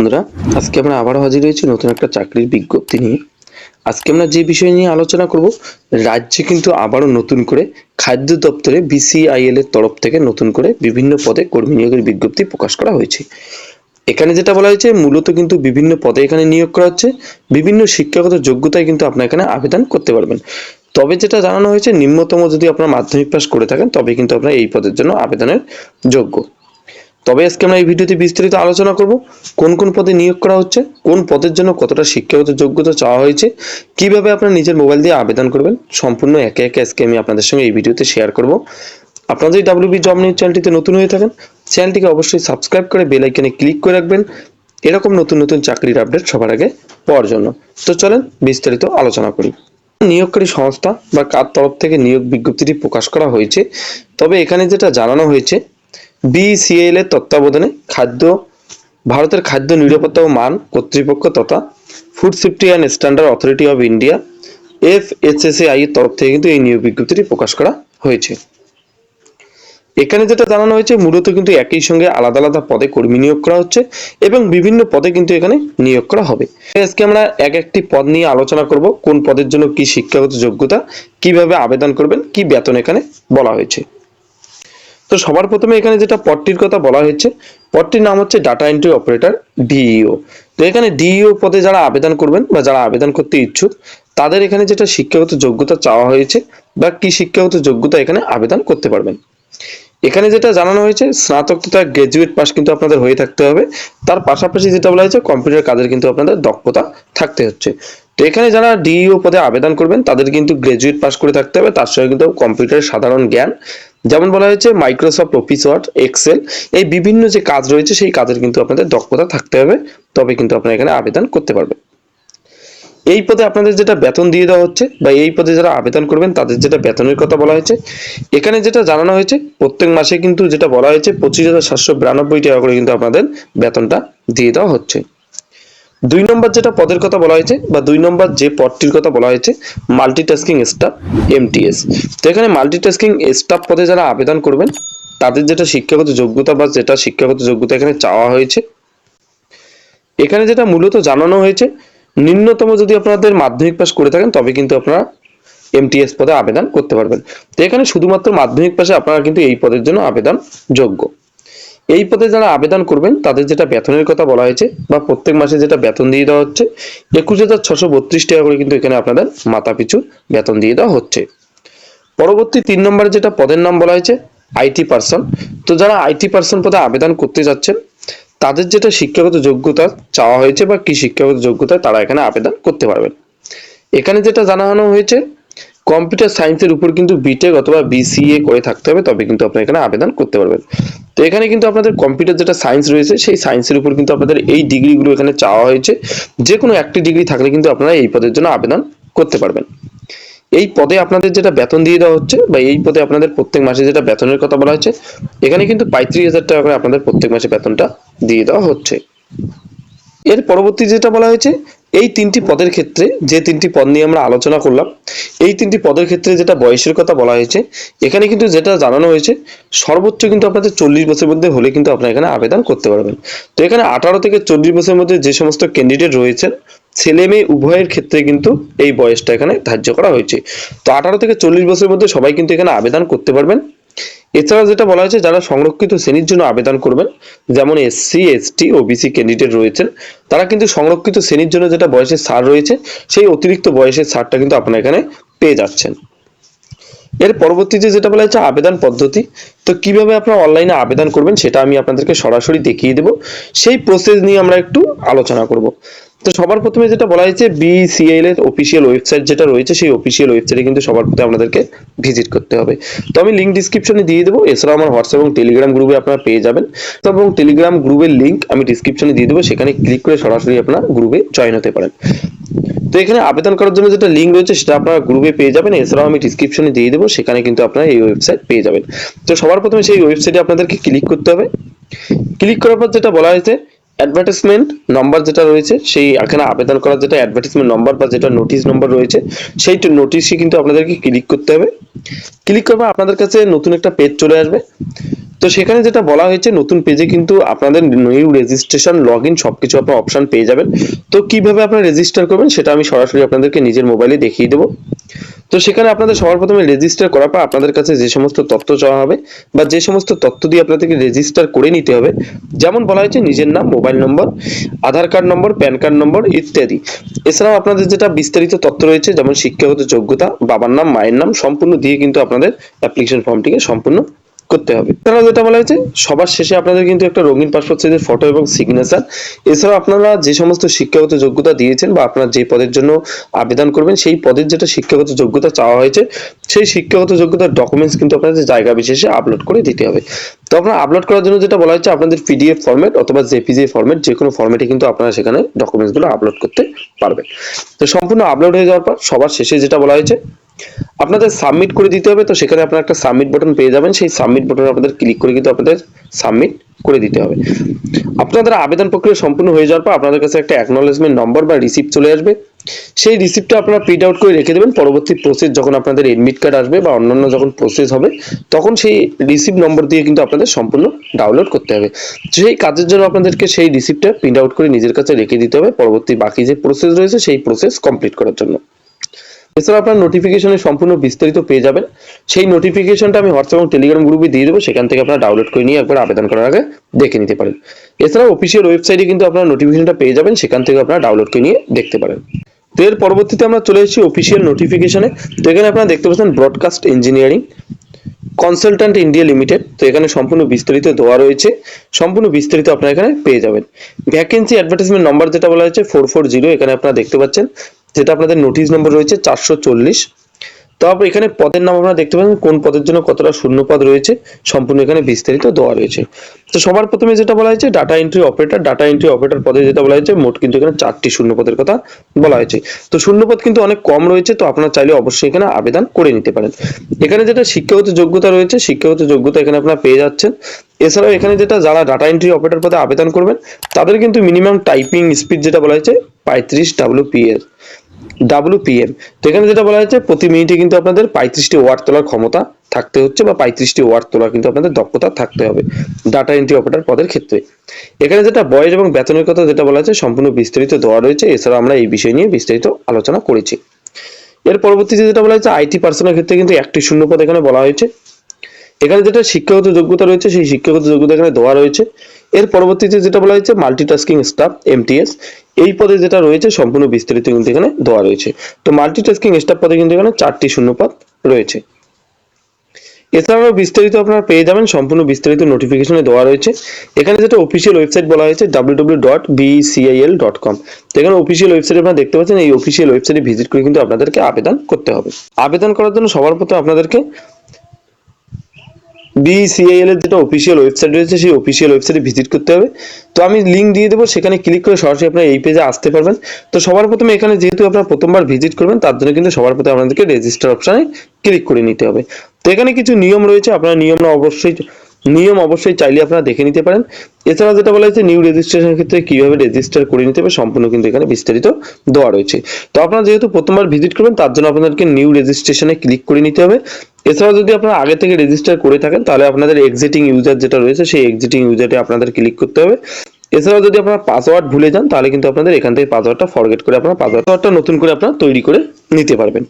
বন্ধুরা, আজকে আমরা আবারও হাজির হয়েছি নতুন একটা চাকরির বিজ্ঞপ্তি নিয়ে। আজকে আমরা যে বিষয় নিয়ে আলোচনা করব, রাজ্যে কিন্তু আবারও নতুন করে খাদ্য দপ্তরে বিসিআইএল এর তরফ থেকে নতুন করে বিভিন্ন পদে কর্মী নিয়োগের বিজ্ঞপ্তি প্রকাশ করা হয়েছে। এখানে যেটা বলা হয়েছে, মূলত কিন্তু বিভিন্ন পদে এখানে নিয়োগ করা হচ্ছে। বিভিন্ন শিক্ষাগত যোগ্যতায় কিন্তু আপনার এখানে আবেদন করতে পারবেন। তবে যেটা জানানো হয়েছে, নিম্নতম যদি আপনার মাধ্যমিক পাস করে থাকেন তবে কিন্তু আপনার এই পদের জন্য আবেদনের যোগ্য। তবে আজকে আমরা এই ভিডিওতে বিস্তারিত আলোচনা করব কোন কোন পদে নিয়োগ করা হচ্ছে, কোন পদের জন্য কতটা শিক্ষাগত যোগ্যতা চাওয়া হয়েছে, কীভাবে আপনার নিজের মোবাইল দিয়ে আবেদন করবেন, সম্পূর্ণ একে একে আজকে আমি আপনাদের সঙ্গে এই ভিডিওতে শেয়ার করব। আপনারা যদি ডাব্লিউবি জব নিউজ চ্যানেলটিতে নতুন হয়ে থাকেন চ্যানেলটিকে অবশ্যই সাবস্ক্রাইব করে বেল আইকনে ক্লিক করে রাখবেন। এরকম নতুন নতুন চাকরির আপডেট সবার আগে পাওয়ার জন্য। তো চলেন বিস্তারিত আলোচনা করি। নিয়োগকারী সংস্থা বা কার তরফ থেকে নিয়োগ বিজ্ঞপ্তিটি প্রকাশ করা হয়েছে, তবে এখানে যেটা জানানো হয়েছে বিসিএল এর তত্ত্বাবধানে খাদ্য, ভারতের খাদ্য নিরাপত্তা ও মান কর্তৃপক্ষ তথা food safety and standard authority of India F I এর তরফ থেকে কিন্তু এই নিয়োগ বিজ্ঞপ্তিটি প্রকাশ করা হয়েছে। এখানে যেটা জানানো হয়েছে, মূলত কিন্তু একই সঙ্গে আলাদা আলাদা পদে কর্মী নিয়োগ করা হচ্ছে এবং বিভিন্ন পদে কিন্তু এখানে নিয়োগ করা হবে। আজকে আমরা এক একটি পদ নিয়ে আলোচনা করব, কোন পদের জন্য কি শিক্ষাগত যোগ্যতা, কীভাবে আবেদন করবেন, কি বেতন এখানে বলা হয়েছে। তো সবার প্রথমে এখানে যেটা পদটির কথা বলা হয়েছে পদটির নাম হচ্ছে ডাটা এন্ট্রি অপারেটর ডিইও তো এখানে ডিইও পদে যারা আবেদন করবেন বা যারা আবেদন করতে ইচ্ছুক, তাদের এখানে যেটা শিক্ষাগত যোগ্যতা চাওয়া হয়েছে বা কি শিক্ষাগত যোগ্যতা এখানে আবেদন করতে পারবেন। এখানে যেটা জানানো হয়েছে স্নাতক তথা গ্রাজুয়েট পাস কিন্তু আপনাদের হয়ে থাকতে হবে। তার পাশাপাশি যেটা বলা হয়েছে কম্পিউটার কাজের কিন্তু আপনাদের দক্ষতা থাকতে হচ্ছে। তো এখানে যারা ডিইও পদে আবেদন করবেন, তাদের কিন্তু গ্রাজুয়েট পাস করে থাকতে হবে। তার সঙ্গে কিন্তু কম্পিউটারের সাধারণ জ্ঞান। যেমন বলা হয়েছে মাইক্রোসফট অফিস ওয়ার্ড এক্সেল এই বিভিন্ন যে কাজ রয়েছে, সেই কাজের কিন্তু আপনাদের দক্ষতা থাকতে হবে। তবে কিন্তু আপনারা এখানে আবেদন করতে পারবেন। এই পদে আপনাদের যেটা বেতন দিয়ে দেওয়া হচ্ছে, বা এই পদে যারা আবেদন করবেন, তাদের যেটা বেতনের কথা বলা হয়েছে। এখানে যেটা জানানো হয়েছে, প্রত্যেক মাসে কিন্তু যেটা বলা হয়েছে, পঁচিশ হাজার সাতশো বিরানব্বই টাকা করে কিন্তু আপনাদের বেতনটা দিয়ে দেওয়া হচ্ছে। দুই নম্বর যেটা পদের কথা বলা হয়েছে বা দুই নম্বর যে পদটির কথা বলা হয়েছে মাল্টিটাস্কিং স্টাফ এমটিএস তো এখানে মাল্টিটাস্কিং স্টাফ পদে যারা আবেদন করবেন, তাদের যেটা শিক্ষাগত যোগ্যতা বা যেটা শিক্ষাগত যোগ্যতা এখানে চাওয়া হয়েছে। এখানে যেটা মূলত জানানো হয়েছে, নিম্নতম যদি আপনাদের মাধ্যমিক পাস করে থাকেন, তবে কিন্তু আপনারা এমটিএস পদে আবেদন করতে পারবেন। তো এখানে শুধুমাত্র মাধ্যমিক পাশে আপনারা কিন্তু এই পদের জন্য আবেদন যোগ্য এই পদে যারা আবেদন করবেন, তাদের যেটা বেতনের কথা বলা হয়েছে বা প্রত্যেক মাসে যেটা বেতন দিয়ে দেওয়া হচ্ছে, একুশ হাজার ছশো বত্রিশ টাকা করে কিন্তু এখানে আপনাদের মাথা পিছু বেতন দিয়ে দেওয়া হচ্ছে। পরবর্তী তিন নম্বরে যেটা পদের নাম বলা হয়েছে আইটি পার্সন তো যারা আইটি পার্সন পদে আবেদন করতে যাচ্ছেন, তাদের যেটা শিক্ষাগত যোগ্যতা চাওয়া হয়েছে বা কি শিক্ষাগত যোগ্যতা তারা এখানে আবেদন করতে পারবেন। এখানে যেটা জানানো হয়েছে কম্পিউটার সায়েন্সের উপর কিন্তু বিটেক অথবা বিসিএ করে থাকতে হবে, তবে কিন্তু আপনি এখানে আবেদন করতে পারবেন। তো এখানে কিন্তু আপনাদের কম্পিউটার যেটা সায়েন্স রয়েছে, সেই সায়েন্সের উপর কিন্তু আপনাদের এই ডিগ্রিগুলো এখানে চাওয়া হয়েছে। যে কোনো একটি ডিগ্রি থাকলে কিন্তু আপনারা এই পদের জন্য আবেদন করতে পারবেন। এই পদে আপনাদের যেটা বেতন দিয়ে দেওয়া হচ্ছে বা এই পদে আপনাদের প্রত্যেক মাসে যেটা বেতনের কথা বলা হয়েছে, এখানে কিন্তু পঁয়ত্রিশ হাজার টাকা করে আপনাদের প্রত্যেক মাসে বেতনটা দিয়ে দেওয়া হচ্ছে। এর পরবর্তী যেটা বলা হয়েছে এই তিনটি পদের ক্ষেত্রে যে তিনটি পদ নিয়ে আমরা আলোচনা করলাম, এই তিনটি পদের ক্ষেত্রে যেটা বয়সের কথা বলা হয়েছে, এখানে কিন্তু যেটা জানানো হয়েছে, সর্বোচ্চ কিন্তু আপনাদের চল্লিশ বছরের মধ্যে হলে কিন্তু আপনারা এখানে আবেদন করতে পারবেন। তো এখানে আঠারো থেকে চল্লিশ বছরের মধ্যে যে সমস্ত ক্যান্ডিডেট রয়েছেন ছেলে মেয়ে উভয়ের ক্ষেত্রে কিন্তু এই বয়সটা এখানে ধার্য করা হয়েছে। তো আঠারো থেকে চল্লিশ বছরের মধ্যে সবাই কিন্তু এখানে আবেদন করতে পারবেন। এছাড়া যেটা বলা হয়েছে, যারা সংরক্ষিত শ্রেণির জন্য আবেদন করবেন, যেমন এসসি এসটি বিসি ক্যান্ডিডেট রয়েছেন, তারা কিন্তু সংরক্ষিত শ্রেণির জন্য যেটা বয়সের ছাড় রয়েছে, সেই অতিরিক্ত বয়সের ছাড়টা কিন্তু আপনারা এখানে পেয়ে যাচ্ছেন। এর পরবর্তীতে যেটা বলা হয়েছে আবেদন পদ্ধতি, তো কীভাবে আপনারা অনলাইনে আবেদন করবেন সেটা আমি আপনাদেরকে সরাসরি দেখিয়ে দেব। সেই প্রসেস নিয়ে আমরা একটু আলোচনা করব। তো সবার প্রথমে যেটা বলা হয়েছে বিসিএল এর অফিসিয়াল ওয়েবসাইট যেটা রয়েছে, সেই অফিসিয়াল ওয়েবসাইটে কিন্তু সবার প্রথমে আপনাদেরকে ভিজিট করতে হবে। তো আমি লিঙ্ক ডিসক্রিপশনে দিয়ে দেবো, এছাড়াও আমার হোয়াটসঅ্যাপ এবং টেলিগ্রাম গ্রুপে আপনারা পেয়ে যাবেন। এবং টেলিগ্রাম গ্রুপের লিঙ্ক আমি ডিসক্রিপশনে দিয়ে দেবো, সেখানে ক্লিক করে সরাসরি আপনারা গ্রুপে জয়েন হতে পারেন। তো এখানে আবেদন করার জন্য যেটা লিঙ্ক রয়েছে সেটা আপনারা গ্রুপে পেয়ে যাবেন। এছাড়াও আমি ডিসক্রিপশনে দিয়ে দেবো, সেখানে কিন্তু আপনারা এই ওয়েবসাইট পেয়ে যাবেন। তো সবার প্রথমে সেই ওয়েবসাইটে আপনাদেরকে ক্লিক করতে হবে। ক্লিক করার পর যেটা বলা হয়েছে অ্যাডভার্টাইজমেন্ট নম্বর যেটা রয়েছে, সেই এখানে আবেদন করার যেটা অ্যাডভার্টাইজমেন্ট নম্বর বা যেটা নোটিশ নম্বর রয়েছে, সেই নোটিশে কিন্তু আপনাদেরকে ক্লিক করতে হবে। ক্লিক করবে, আপনাদের কাছে নতুন একটা পেজ চলে আসবে। তো সেখানে যেটা বলা হয়েছে, নতুন পেজে কিন্তু আপনাদের নিউ রেজিস্ট্রেশন লগ ইন সবকিছু আপনার অপশন পেয়ে যাবেন। তো কীভাবে আপনারা রেজিস্টার করবেন, সেটা আমি সরাসরি আপনাদেরকে নিজের মোবাইলে দেখিয়ে দেবো। তো সেখানে আপনাদের সবার প্রথমে রেজিস্টার করার পর আপনাদের কাছে যে সমস্ত তথ্য চাওয়া হবে বা যে সমস্ত তথ্য দিয়ে আপনাদেরকে রেজিস্টার করে নিতে হবে, যেমন বলা হয়েছে নিজের নাম mobile number Aadhaar card number PAN card number ইত্যাদি। এছাড়াও আপনাদের যেটা বিস্তারিত তথ্য রয়েছে, যেমন শিক্ষাগত যোগ্যতা, বাবার নাম, মায়ের নাম, সম্পূর্ণ দিয়ে কিন্তু আপনাদের অ্যাপ্লিকেশন ফর্মটিকে সম্পূর্ণ করতে হবে। এছাড়াও যেটা বলা হয়েছে, সবার শেষে আপনাদের কিন্তু একটা রঙিন পাসপোর্ট সাইজের ফটো এবং সিগনেচার এছাড়াও আপনারা যে সমস্ত শিক্ষাগত যোগ্যতা দিয়েছেন বা আপনারা যে পদের জন্য আবেদন করবেন, সেই পদের যেটা শিক্ষাগত যোগ্যতা চাওয়া হয়েছে, সেই শিক্ষাগত যোগ্যতার ডকুমেন্টস কিন্তু আপনাদের জায়গা বিশেষে আপলোড করে দিতে হবে। তো আপনারা আপলোড করার জন্য যেটা বলা হচ্ছে আপনাদের পিডিএফ ফরম্যাট অথবা জেপিজি ফরম্যাট যে কোনো ফরম্যাটে কিন্তু আপনারা সেখানে ডকুমেন্টসগুলো আপলোড করতে পারবেন। তো সম্পূর্ণ আপলোড হয়ে যাওয়ার পর সবার শেষে যেটা বলা হয়েছে আপনাদের সাবমিট করে দিতে হবে, তো সেখানে আপনারা একটা সাবমিট বাটন পেয়ে যাবেন। সেই সাবমিট বাটনে আপনাদের ক্লিক করে কিন্তু আপনাদের সাবমিট করে দিতে হবে। আপনাদের আবেদন প্রক্রিয়া সম্পূর্ণ হয়ে যাওয়ার পর আপনাদের কাছে একটা অ্যাকনোলেজমেন্ট নম্বর বা রিসিপ্ট চলে আসবে। সেই রিসিপ্টটা আপনারা প্রিন্ট আউট করে রেখে দেবেন। পরবর্তী প্রসেস যখন আপনাদের এডমিট কার্ড আসবে বা অন্যান্য যখন প্রসেস হবে, তখন সেই রিসিপ্ট নম্বর দিয়ে কিন্তু আপনাদের সম্পূর্ণ ডাউনলোড করতে হবে। সেই কাজের জন্য আপনাদেরকে সেই রিসিপ্টটা প্রিন্ট আউট করে নিজের কাছে রেখে দিতে হবে। পরবর্তী বাকি যে প্রসেস রয়েছে, সেই প্রসেস কমপ্লিট করার জন্য। এছাড়া আপনার নোটিফিকেশনের সম্পূর্ণ বিস্তারিত পেয়ে যাবেন। সেই নোটিফিকেশনটা আমি হোয়াটসঅ্যাপ এবং টেলিগ্রাম গ্রুপে দিয়ে দেবো। সেখান থেকে আপনারা ডাউনলোড করে নিয়ে একবার আবেদন করার আগে দেখে নিতে পারেন। এছাড়া অফিসিয়াল ওয়েবসাইটে কিন্তু আপনারা নোটিফিকেশনটা পেয়ে যাবেন। সেখান থেকে আপনারা ডাউনলোড করে নিয়ে দেখতে পারেন। তো এর পরবর্তীতে আমরা চলে এসেছি অফিসিয়াল নোটিফিকেশনে তো এখানে আপনারা দেখতে পাচ্ছেন broadcast engineering consultant India limited তো এখানে সম্পূর্ণ বিস্তারিত দেওয়া রয়েছে। সম্পূর্ণ বিস্তারিত আপনারা এখানে পেয়ে যাবেন। ভ্যাকেন্সি অ্যাডভার্টাইজমেন্ট নম্বর যেটা বলা হয়েছে ফোর ফোর জিরো এখানে আপনারা দেখতে পাচ্ছেন। যেটা আপনাদের নোটিশ নম্বর রয়েছে চারশো চল্লিশ। তারপর এখানে পদের নাম আপনারা দেখতে পাচ্ছেন, কোন পদের জন্য কতটা শূন্য পদ রয়েছে, সম্পূর্ণ এখানে বিস্তারিত দেওয়া রয়েছে। তো সবার প্রথমে যেটা বলা হয়েছে data entry operator data entry operator পদে যেটা বলা হয়েছে, মোট কিন্তু এখানে চারটি শূন্য পদের কথা বলা হয়েছে। তো শূন্য পদ কিন্তু অনেক কম রয়েছে, তো আপনারা চাইলে অবশ্যই এখানে আবেদন করে নিতে পারেন। এখানে যেটা শিক্ষাগত যোগ্যতা রয়েছে, শিক্ষাগত যোগ্যতা এখানে আপনারা পেয়ে যাচ্ছেন। এছাড়াও এখানে যেটা যারা ডাটা এন্ট্রি অপারেটর পদে আবেদন করবেন, তাদের কিন্তু মিনিমাম টাইপিং স্পিড যেটা বলা হয়েছে, পঁয়ত্রিশ ডাব্লিউপিএস ডাব্লিউপিএম তো এখানে যেটা বলা হয়েছে, প্রতি মিনিটে কিন্তু আপনাদের পঁয়ত্রিশটি ওয়ার্ড তোলার ক্ষমতা থাকতে হচ্ছে বা পঁয়ত্রিশটি ওয়ার্ড তোলার কিন্তু আপনাদের দক্ষতা থাকতে হবে ডাটা এন্ট্রি অপারেটর পদের ক্ষেত্রে। এখানে যেটা বয়স এবং বেতনের কথা যেটা বলা হয়েছে, সম্পূর্ণ বিস্তারিত দেওয়া রয়েছে। এছাড়া আমরা এই বিষয় নিয়ে বিস্তারিত আলোচনা করেছি। এর পরবর্তীতে যেটা বলা হয়েছে আইটি পার্সনের ক্ষেত্রে কিন্তু একটি শূন্য পদ এখানে বলা হয়েছে। এখানে যেটা শিক্ষাগত যোগ্যতা রয়েছে, সেই শিক্ষাগত যোগ্যতা এখানে দেওয়া রয়েছে। এর পরবর্তীতে যেটা বলা হয়েছে মাল্টিটাস্কিং স্টাফ এমটিএস এই পদে যেটা রয়েছে সম্পূর্ণ বিস্তারিত কিন্তু এখানে দেওয়া রয়েছে। তো মাল্টিটাস্কিং স্টাফ পদে কিন্তু এখানে চারটি শূন্যপদ রয়েছে। এছাড়াও বিস্তারিত আপনারা পেয়ে যাবেন, সম্পূর্ণ বিস্তারিত নোটিফিকেশনে দেওয়া রয়েছে। এখানে যেটা অফিসিয়াল ওয়েবসাইট বলা হয়েছে, www.bcil.com তো এখানে অফিসিয়াল ওয়েবসাইট আপনারা দেখতে পাচ্ছেন, এই অফিসিয়াল ওয়েবসাইটে ভিজিট করে কিন্তু আপনাদেরকে আবেদন করতে হবে। আবেদন করার জন্য সবার প্রথমে আপনাদেরকে বিসিআইএল এর যেটা অফিসিয়াল ওয়েবসাইট রয়েছে, সেই অফিসিয়াল ওয়েবসাইটে ভিজিট করতে হবে। তো আমি লিঙ্ক দিয়ে দেবো, সেখানে ক্লিক করে সরাসরি আপনারা এই পেজে আসতে পারবেন। তো সবার প্রথমে এখানে যেহেতু আপনারা প্রথমবার ভিজিট করবেন, তার জন্য কিন্তু সবার প্রথমে আপনাদেরকে রেজিস্টার অপশানে ক্লিক করে নিতে হবে। তো এখানে কিছু নিয়ম রয়েছে, আপনারা নিয়মটা অবশ্যই, নিয়ম অবশ্যই চাইলে আপনারা দেখে নিতে পারেন। এছাড়া যেটা বলা হয়েছে নিউ রেজিস্ট্রেশন ক্ষেত্রে কীভাবে রেজিস্টার করে নিতে হবে, সম্পূর্ণ কিন্তু এখানে বিস্তারিত দেওয়া রয়েছে। তো আপনারা যেহেতু প্রথমবার ভিজিট করবেন, তার জন্য আপনাদেরকে নিউ রেজিস্ট্রেশনে ক্লিক করে নিতে হবে। এছাড়াও যদি আপনারা আগে থেকে রেজিস্টার করে থাকেন, তাহলে আপনাদের এক্সিটিং ইউজার যেটা রয়েছে, সেই এক্সিটিং ইউজারে আপনাদের ক্লিক করতে হবে। এছাড়াও যদি আপনারা পাসওয়ার্ড ভুলে যান, তাহলে কিন্তু আপনাদের এখান থেকে পাসওয়ার্ডটা ফরগেট করে আপনারা পাসওয়ার্ডটা নতুন করে আপনারা তৈরি করে নিতে পারবেন।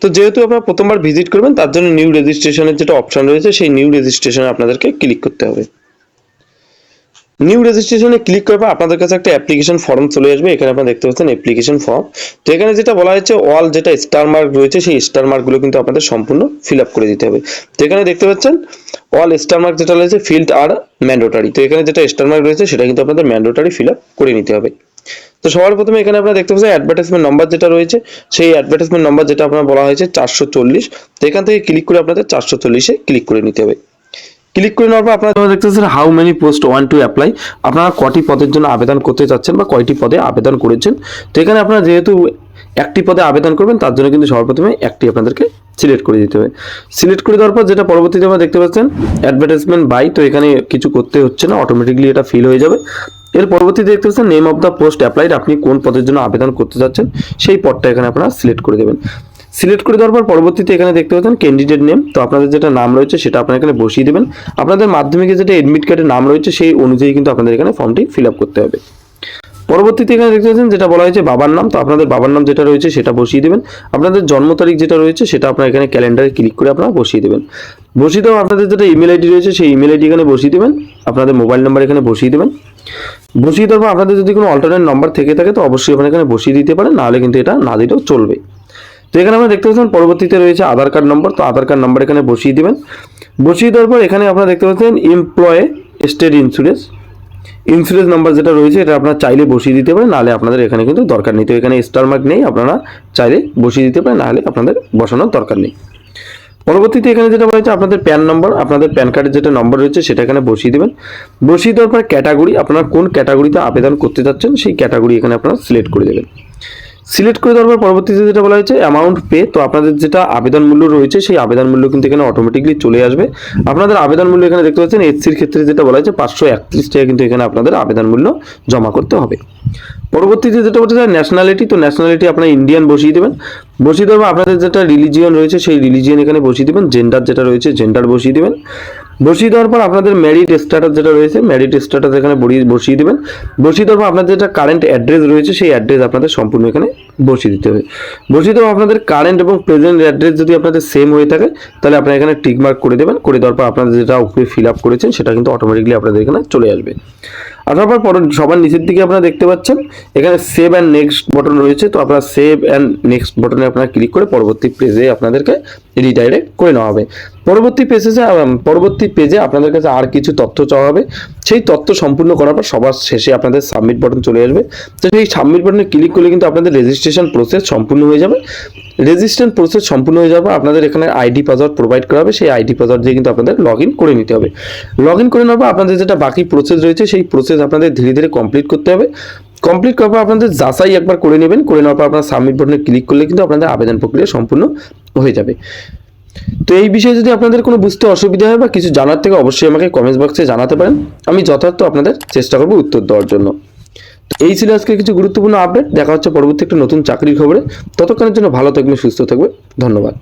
তো যেহেতু আপনারা প্রথমবার ভিজিট করবেন, তার জন্য নিউ রেজিস্ট্রেশনের যেটা অপশন রয়েছে, সেই নিউ রেজিস্ট্রেশনে আপনাদেরকে ক্লিক করতে হবে। নিউ রেজিস্ট্রেশনে ক্লিক করবে, আপনাদের কাছে একটা অ্যাপ্লিকেশন ফর্ম চলে আসবে, এখানে আপনারা দেখতে পাচ্ছেন অ্যাপ্লিকেশন ফর্ম তো এখানে যেটা বলা হয়েছে অল যেটা স্টার মার্ক রয়েছে, সেই স্টার মার্কগুলো কিন্তু আপনাদের সম্পূর্ণ ফিল আপ করে দিতে হবে। তো এখানে দেখতে পাচ্ছেন অল স্টার মার্ক যেটা রয়েছে ফিল্ড আর ম্যান্ডেটরি তো এখানে যেটা স্টার মার্ক রয়েছে, সেটা কিন্তু আপনাদের ম্যান্ডেটরি ফিল আপ করে নিতে হবে। তো সবার প্রথমে এখানে আপনারা দেখতে পাচ্ছেন অ্যাডভার্টাইজমেন্ট নাম্বার যেটা রয়েছে, সেই অ্যাডভার্টাইজমেন্ট নাম্বার যেটা আপনার বলা হয়েছে, চারশো চল্লিশ। তো এখান থেকে ক্লিক করে আপনাদের চারশো চল্লিশে ক্লিক করে নিতে হবে। ক্লিক করে নেওয়ার পর আপনারা দেখতে পাচ্ছেন how many post one to apply আপনারা কটি পদের জন্য আবেদন করতে চাচ্ছেন বা কয়টি পদে আবেদন করেছেন। তো এখানে আপনারা যেহেতু একটি পদে আবেদন করবেন, তার জন্য কিন্তু সর্বপ্রথমে একটি আপনাদেরকে সিলেক্ট করে দিতে হবে। সিলেক্ট করে দেওয়ার পর যেটা পরবর্তীতে আমরা দেখতে পাচ্ছেন অ্যাডভার্টাইজমেন্ট বাই তো এখানে কিছু করতে হচ্ছে না অটোমেটিকলি এটা ফিল হয়ে যাবে। এর পরবর্তীতে দেখতে পাচ্ছেন name of the post applied আপনি কোন পদের জন্য আবেদন করতে যাচ্ছেন সেই পদটা এখানে আপনারা সিলেক্ট করে দেবেন। সিলেক্ট করে দেওয়ার পর পরবর্তীতে এখানে দেখতে পাচ্ছেন ক্যান্ডিডেট নেম তো আপনাদের যেটা নাম রয়েছে সেটা আপনারা এখানে বসিয়ে দেবেন। আপনাদের মাধ্যমিকে যেটা এডমিট কার্ডের নাম রয়েছে সেই অনুযায়ী কিন্তু আপনাদের এখানে ফর্মটি ফিল করতে হবে। পরবর্তীতে এখানে দেখতে পাচ্ছেন যেটা বলা হয়েছে বাবার নাম। তো আপনাদের বাবার নাম যেটা রয়েছে সেটা বসিয়ে দেবেন। আপনাদের জন্ম তারিখ যেটা রয়েছে সেটা আপনারা এখানে ক্যালেন্ডারে ক্লিক করে আপনারা বসিয়ে দেবেন। বসিয়ে দেওয়া আপনাদের যেটা ইমেল আইডি রয়েছে সেই ইমেল আইডি এখানে বসিয়ে দেবেন। আপনাদের মোবাইল নাম্বার এখানে বসিয়ে দেবেন। বসিয়ে দেওয়ার পর আপনাদের যদি কোনো অল্টারনেট নাম্বার থেকে থাকে তো অবশ্যই আপনারা এখানে বসিয়ে দিতে পারেন। নাহলে কিন্তু এটা না দিলেও চলবে। তো এখানে আমরা দেখতে পাচ্ছেন, পরবর্তীতে রয়েছে আধার কার্ড নম্বর, তো আধার কার্ড নম্বর এখানে বসিয়ে দেবেন। বসিয়ে দেওয়ার পর এখানে আপনারা দেখতে পাচ্ছেন employee state insurance insurance number যেটা রয়েছে, এটা আপনারা চাইলে বসিয়ে দিতে পারেন, নাহলে আপনাদের এখানে কিন্তু দরকার নেই। তো এখানে স্টার মার্ক নেই, আপনারা চাইলে বসিয়ে দিতে পারেন, নাহলে আপনাদের বসানোর দরকার নেই। পরবর্তীতে এখানে যেটা হয়েছে আপনাদের প্যান নম্বর আপনাদের প্যান কার্ডের যেটা নম্বর রয়েছে, সেটা এখানে বসিয়ে দেবেন। বসিয়ে দেওয়ার পর ক্যাটাগরি আপনারা কোন ক্যাটাগরিতে আবেদন করতে যাচ্ছেন, সেই ক্যাটাগরি এখানে আপনারা সিলেক্ট করে দেবেন। সিলেক্ট করে দেওয়ার পর পরবর্তীতে যেটা বলা হয়েছে অ্যামাউন্ট পে তো আপনাদের যেটা আবেদন মূল্য রয়েছে, সেই আবেদন মূল্য কিন্তু এখানে অটোমেটিকলি চলে আসবে। আপনাদের আবেদন মূল্য এখানে দেখতে পাচ্ছেন এসসির ক্ষেত্রে যেটা বলা হয়েছে, পাঁচশো একত্রিশ টাকা কিন্তু এখানে আপনাদের আবেদন মূল্য জমা করতে হবে। পরবর্তীতে যেটা বলতে চাই ন্যাশনালিটি তো ন্যাশনালিটি আপনার ইন্ডিয়ান বসিয়ে দেবেন। বসিয়ে দেবেন আপনাদের যেটা রিলিজিয়ন রয়েছে, সেই রিলিজিয়ন এখানে বসিয়ে দেবেন। জেন্ডার যেটা রয়েছে জেন্ডার বসিয়ে দেবেন। বসিয়ে দেওয়ার পর আপনাদের ম্যারিড স্ট্যাটাস যেটা রয়েছে ম্যারিড স্ট্যাটাস এখানে বসিয়ে দেবেন। বসিয়ে দেওয়ার পর আপনাদের যেটা কারেন্ট অ্যাড্রেস রয়েছে, সেই অ্যাড্রেস আপনাদের সম্পূর্ণ এখানে বসিয়ে দিতে হবে। বসিয়ে দেওয়া আপনাদের কারেন্ট এবং প্রেজেন্ট অ্যাড্রেস যদি আপনাদের সেম হয়ে থাকে, তাহলে আপনারা এখানে টিকমার্ক করে দেবেন। করে দেওয়ার পর আপনাদের যেটা উপরে ফিল আপ করেছেন, সেটা কিন্তু অটোমেটিকলি আপনাদের এখানে চলে আসবে। আসার পর পর সবার নিচের দিকে আপনারা দেখতে পাচ্ছেন, এখানে সেভ অ্যান্ড নেক্সট বটন রয়েছে। তো আপনারা সেভ অ্যান্ড নেক্সট বটনে আপনারা ক্লিক করে পরবর্তী পেজে আপনাদেরকে রিডাইরেক্ট করে নেওয়া হবে। পরবর্তী পেজে পরবর্তী পেজে আপনাদের কাছে আর কিছু তথ্য চাওয়া হবে। সেই তথ্য সম্পূর্ণ করার পর সবার শেষে আপনাদের সাবমিট বাটন চলে আসবে। তো সেই সাবমিট বাটনে ক্লিক করলে কিন্তু আপনাদের রেজিস্ট্রেশন প্রসেস সম্পূর্ণ হয়ে যাবে। রেজিস্ট্রেশন প্রসেস সম্পূর্ণ হয়ে যাবে আপনাদের এখানে আইডি পাসওয়ার্ড প্রোভাইড করা হবে। সেই আইডি পাসওয়ার্ড দিয়ে কিন্তু আপনাদের লগ করে নিতে হবে। লগ করে নেওয়ার পর আপনাদের যেটা বাকি প্রসেস রয়েছে, সেই প্রসেস আপনাদের ধীরে ধীরে কমপ্লিট করতে হবে। কমপ্লিট করার পর আপনাদের যাচাই একবার করে নেবেন। করে নেওয়ার পর আপনার সাবমিট বাটনে ক্লিক করলে কিন্তু আপনাদের আবেদন প্রক্রিয়া সম্পূর্ণ হয়ে যাবে। তো এই বিষয়ে যদি আপনাদের কোনো বুঝতে অসুবিধা হয় বা কিছু জানার থেকে অবশ্যই আমাকে কমেন্টস বক্সে জানাতে পারেন। আমি যথার্থ আপনাদের চেষ্টা করব উত্তর দেওয়ার জন্য। তো এই ছিল আজকে কিছু গুরুত্বপূর্ণ আপডেট দেখা হচ্ছে পরবর্তী একটা নতুন চাকরির খবরে। ততক্ষণের জন্য ভালো থাকবে সুস্থ থাকবে ধন্যবাদ।